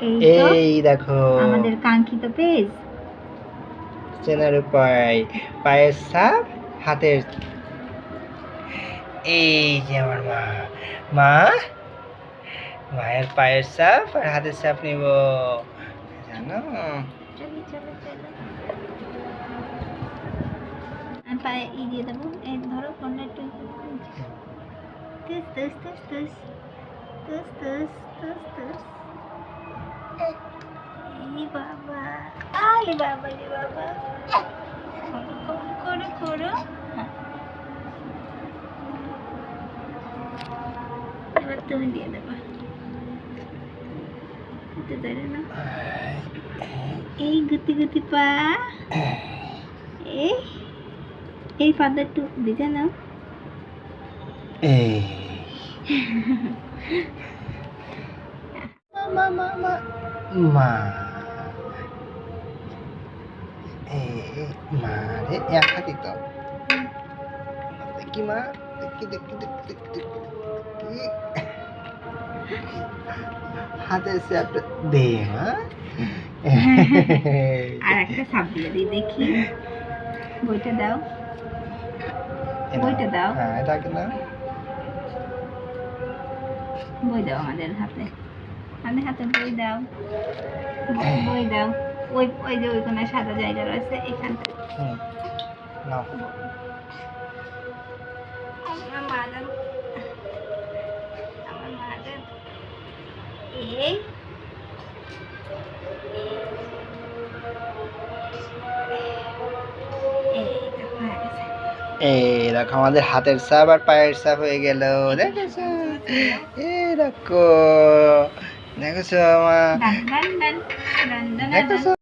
এই দেখো। আমাদের কাঙ্ক্ষিত পেজ। চেনার উপায় পায়ের সাপ হাতের এই যে আমার মা। মা মায়ের পায়ের সাপ আর হাতের সাপ নিব। জানো? পায়ে ই দিয়ে দেবো। এই ধরো ফোনটা একটু তুস তুস তুস তুস তুস তুস তুস তুস এই বাবা আই বাবা রে বাবা। করো করো করো। এবার তুমি দিয়ে দেবা। দিতে পারে না। এই গুতি গুতি পা। এই এই পাতা একটু ভিজে নাও। এই। মা মা। মা মা রে এক হাতি তো দেখি মা দেখি দেখি দেখি দেখি দেখি দেখি। হাতের স্যাপটা দে মা। আর একটা সাপ দিয়ে দিই দেখি। বইটা দাও। বইটা দাও। হ্যাঁ এটা বই দাও আমাদের হাতে। আমাদের হাতে বই দাও। বই- দাও। ওই ওই যে ওই কোনায় সাদা জায়গা রয়েছে এখানটা আমার আমার এই দেখো আমাদের হাতের সাপ আর পায়ের সাপ হয়ে গেল। দেখেছ? এই দেখো। Neko sa mga... Dan, dan, dan. Dan.